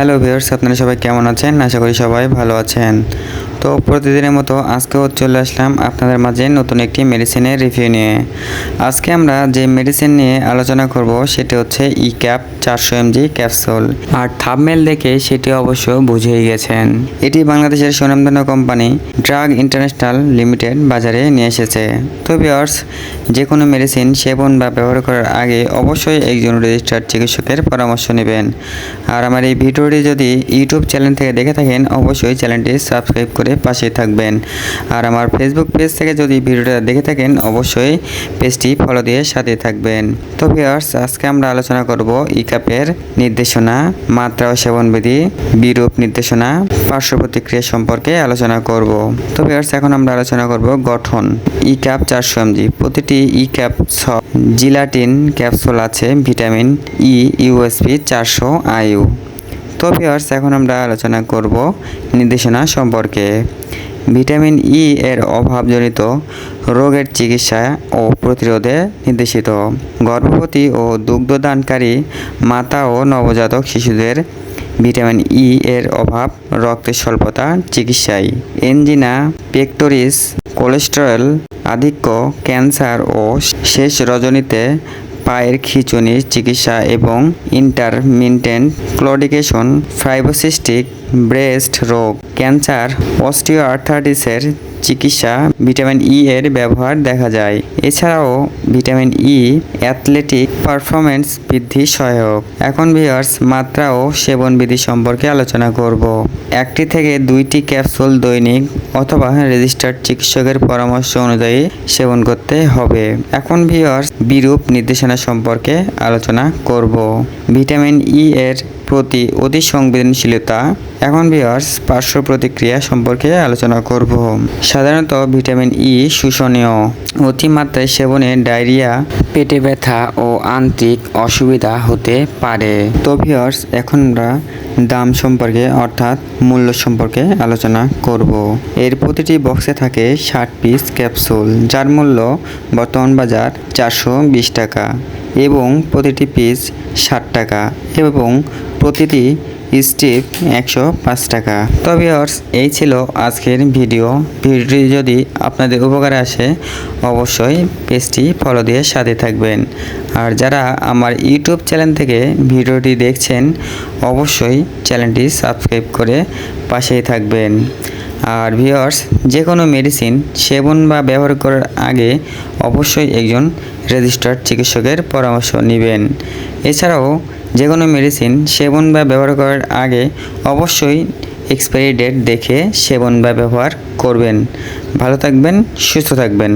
Hello viewers আপনারা সবাই কেমন আছেন? আশা করি সবাই ভালো আছেন। তো প্রতিদিনের মতো আজকেও চলে আসলাম আপনাদের মাঝে নতুন একটি মেডিসিনের রিভিউ নিয়ে। আজকে আমরা যে মেডিসিন নিয়ে আলোচনা করব সেটি হচ্ছে ই ক্যাপ চারশো এমজি ক্যাপসুল আর থাবমেল দেখে সেটি অবশ্য বুঝেই গেছেন। এটি বাংলাদেশের সুনামধন্য কোম্পানি ড্রাগ ইন্টারন্যাশনাল লিমিটেড বাজারে নিয়ে এসেছে। তো ভিউয়ার্স যে কোনো মেডিসিন সেবন বা ব্যবহার করার আগে অবশ্যই একজন রেজিস্টার্ড চিকিৎসকের পরামর্শ নেবেন। আর আমার এই ভিডিওটি যদি ইউটিউব চ্যানেল থেকে দেখে থাকেন, অবশ্যই চ্যানেলটি সাবস্ক্রাইব করে পাশে থাকবেন। আর আমার ফেসবুক পেজ থেকে যদি ভিডিওটা দেখে থাকেন, অবশ্যই পেজটি ফলো দিয়ে সাথে থাকবেন। তো ভিউয়ার্স আজকে আমরা আলোচনা করব ইকাপের নির্দেশনা, মাত্রা ও সেবনবিধি, বিরূপ নির্দেশনা, পার্শ্ব প্রতিক্রিয়া সম্পর্কে আলোচনা করব। তো ভিউয়ার্স এখন আমরা আলোচনা করব গঠন। ই ক্যাপ চারশো এমজি, প্রতিটি ই ক্যাপ জিলাটিন ক্যাপসুল আছে, ভিটামিন ই ইউএসপি চারশো আইউ তো ভিউয়ার্স এখন আমরা আলোচনা করব নির্দেশনা সম্পর্কে। ভিটামিন ই এর অভাবজনিত রোগের চিকিৎসা ও প্রতিরোধে নির্দেশিত। গর্ভবতী ও দুগ্ধদানকারী মাতা ও নবজাতক শিশুদের ভিটামিন ই এর অভাব রক্তের স্বল্পতা, চিকিৎসায়। এনজিনা, পেক্টোরিস, কোলেস্টেরল আধিক্য, ক্যান্সার ও শেষ রজনীতে পায়ের খিঁচুনির চিকিৎসা এবং ইন্টারমিন্টেন্ট ক্লডিকেশন ফাইবোসিস্টিক ব্রেস্ট রোগ, ক্যান্সার অস্টিও আর্থাইটিসের চিকিৎসা, ভিটামিন ই এর ব্যবহার দেখা যায়। এছাড়াও ভিটামিন ই অ্যাথলেটিক পারফরমেন্স বৃদ্ধি সহায়ক। এখন ভিউয়ার্স, মাত্রা ও সেবন বিধি সম্পর্কে আলোচনা করব। একটি থেকে দুইটি ক্যাপসুল দৈনিক অথবা রেজিস্টার্ড চিকিৎসকের পরামর্শ অনুযায়ী সেবন করতে হবে। এখন ভিউয়ার্স, বিরূপ নির্দেশনা সম্পর্কে আলোচনা করব। ভিটামিন ই এর প্রতি অতি সংবেদনশীলতা, এখন ভিউয়ার্স পার্শ্ব প্রতিক্রিয়া সম্পর্কে আলোচনা করব। সাধারণত ভিটামিন ই শোষণীয়। অতিমাত্রায় সেবনে ডায়রিয়া, পেটে ব্যথা ও আন্ত্রিক অসুবিধা হতে পারে। তো ভিউয়ার্স এখন আমরা দাম সম্পর্কে অর্থাৎ মূল্য সম্পর্কে আলোচনা করব। এর প্রতিটি বক্সে থাকে ষাট পিস ক্যাপসুল যার মূল্য বর্তমান বাজার চারশো বিশ টাকা এবং প্রতিটি পিস ষাট টাকা এবং প্রতিটি স্টিপ একশো পাঁচ টাকা। তো ভিউয়ার্স এই ছিল আজকের ভিডিও। ভিডিওটি যদি আপনাদের উপকারে আসে, অবশ্যই পেজটি ফলো দিয়ে সাথে থাকবেন। আর যারা আমার ইউটিউব চ্যানেল থেকে ভিডিওটি দেখছেন, অবশ্যই চ্যানেলটি সাবস্ক্রাইব করে পাশেই থাকবেন। আর ভিওয়ার্স যে কোনো মেডিসিন, সেবন বা ব্যবহার করার আগে অবশ্যই একজন রেজিস্টার্ড চিকিৎসকের পরামর্শ নেবেন। এছাড়াও যে কোনো মেডিসিন সেবন বা ব্যবহার করার আগে অবশ্যই এক্সপায়ারি ডেট দেখে সেবন বা ব্যবহার করবেন। ভালো থাকবেন, সুস্থ থাকবেন।